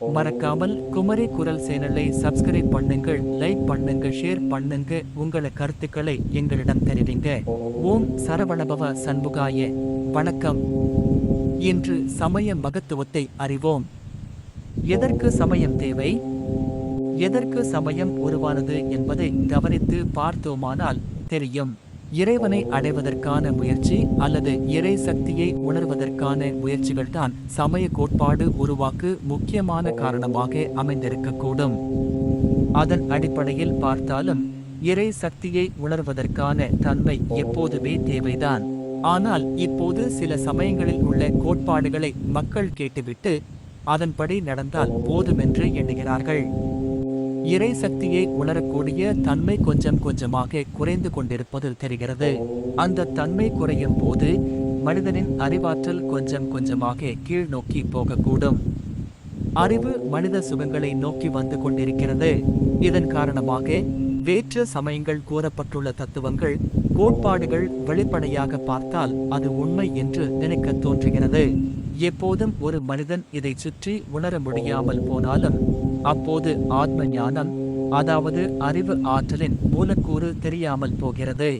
மறக்காமல் குமரி குரல் சேனலை சப்ஸ்கிரைப் பண்ணுங்கள் லைக் பண்ணுங்க ஷேர் பண்ணுங்க உங்கள கருத்துக்களை எங்களிடம் தெரிவிங்க. ஓம் சரவணபவ சண்முகாய வணக்கம். இன்று சமய மகத்துவத்தை அறிவோம். எதற்கு சமயம் தேவை? எதற்கு சமயம் உருவானது என்பதை கவனித்து பார்த்தோமானால் தெரியும். இறைவனை அடைவதற்கான முயற்சி அல்லது இறை சக்தியை உணர்வதற்கான முயற்சிகள்தான் சமய கோட்பாடு உருவாக்கு முக்கியமான காரணமாக அமைந்திருக்கக்கூடும். அதன் அடிப்படையில் பார்த்தாலும் இறை சக்தியை உணர்வதற்கான தன்மை எப்போதுமே தேவைதான். ஆனால் இப்போது சில சமயங்களில் உள்ள கோட்பாடுகளை மக்கள் கேட்டுவிட்டு அதன்படி நடந்தால் போதுமென்று எண்ணுகிறார்கள். இறை சக்தியை உணரக்கூடிய தன்மை கொஞ்சம் கொஞ்சமாக குறைந்து கொண்டிருப்பது தெரிகிறது. அந்த தன்மை குறையும் போது மனிதனின் அறிவாற்றல் கொஞ்சம் கொஞ்சமாக கீழ் நோக்கி போகக்கூடும். அறிவு மனித சுகங்களை நோக்கி வந்து கொண்டிருக்கிறது. இதன் காரணமாக வேற்று சமயங்கள் கூறப்பட்டுள்ள தத்துவங்கள் கோட்பாடுகள் வெளிப்படையாக பார்த்தால் அது உண்மை என்று நினைக்க தோன்றுகிறது. எப்போதும் ஒரு மனிதன் இதை சுற்றி உணர முடியாமல் போனாலும் அப்போது ஆத்ம ஞானம் அதாவது அறிவு ஆற்றலின் மூலக்கூறு தெரியாமல் போகிறது.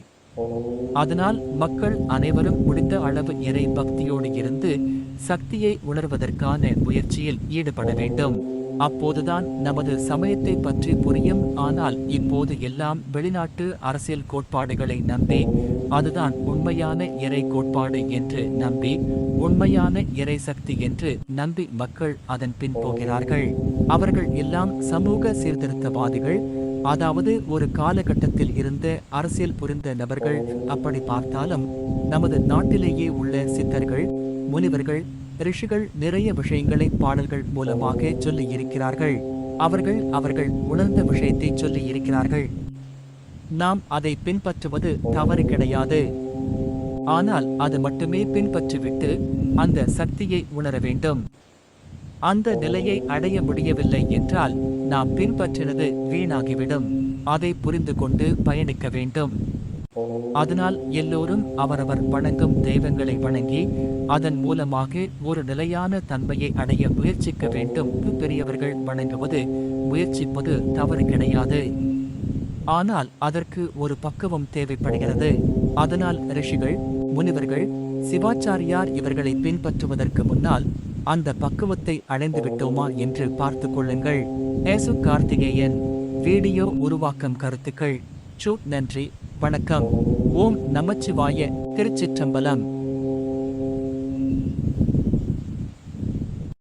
அதனால் மக்கள் அனைவரும் முடிந்த அளவு இறை பக்தியோடு இருந்து சக்தியை உணர்வதற்கான முயற்சியில் ஈடுபட வேண்டும். அப்போதுதான் நமது சமயத்தை பற்றி புரியும். ஆனால் இப்போது எல்லாம் வெளிநாட்டு அரசியல் கோட்பாடுகளை நம்பி அதுதான் உண்மையான இறை கோட்பாடு என்று நம்பி உண்மையான இறை சக்தி என்று நம்பி மக்கள் அதன் பின் போகிறார்கள். அவர்கள் எல்லாம் சமூக சீர்திருத்தவாதிகள். அதாவது ஒரு காலகட்டத்தில் இருந்த அரசியல் புரிந்த நபர்கள். அப்படி பார்த்தாலும் நமது நாட்டிலேயே உள்ள சித்தர்கள் முனிவர்கள் ரிஷிகள் நிறைய விஷயங்களை பாடல்கள் மூலமாக சொல்லி இருக்கிறார்கள் அவர்கள் அவர்கள் உணர்ந்த விஷயத்தை சொல்லி இருக்கிறார்கள் நாம் அதை பின்பற்றுவது தவறு கிடையாது. ஆனால் அது மட்டுமே பின்பற்றிவிட்டு அந்த சக்தியை உணர வேண்டும். அந்த நிலையை அடைய முடியவில்லை என்றால் நாம் பின்பற்றினது வீணாகிவிடும். அதை புரிந்து கொண்டு பயணிக்க வேண்டும். அதனால் எல்லோரும் அவரவர் வணங்கும் தெய்வங்களை வணங்கி அதன் மூலமாக ஒரு நிலையான தன்மையை அடைய முயற்சிக்க வேண்டும் பெரியவர்கள் வணங்குவது முயற்சிப்பது தவறு கிடையாது. ஆனால் அதற்கு ஒரு பக்குவம் தேவைப்படுகிறது. அதனால் ரிஷிகள் முனிவர்கள் சிவாச்சாரியார் இவர்களை பின்பற்றுவதற்கு முன்னால் அந்த பக்குவத்தை அடைந்து விட்டோமா என்று பார்த்து கொள்ளுங்கள். ஏசு கார்த்திகேயன் வீடியோ உருவாக்கம் கருத்துக்கள். சூட் நன்றி. வணக்கம். ஓம் நமச்சிவாய திருச்சிற்றம்பலம்.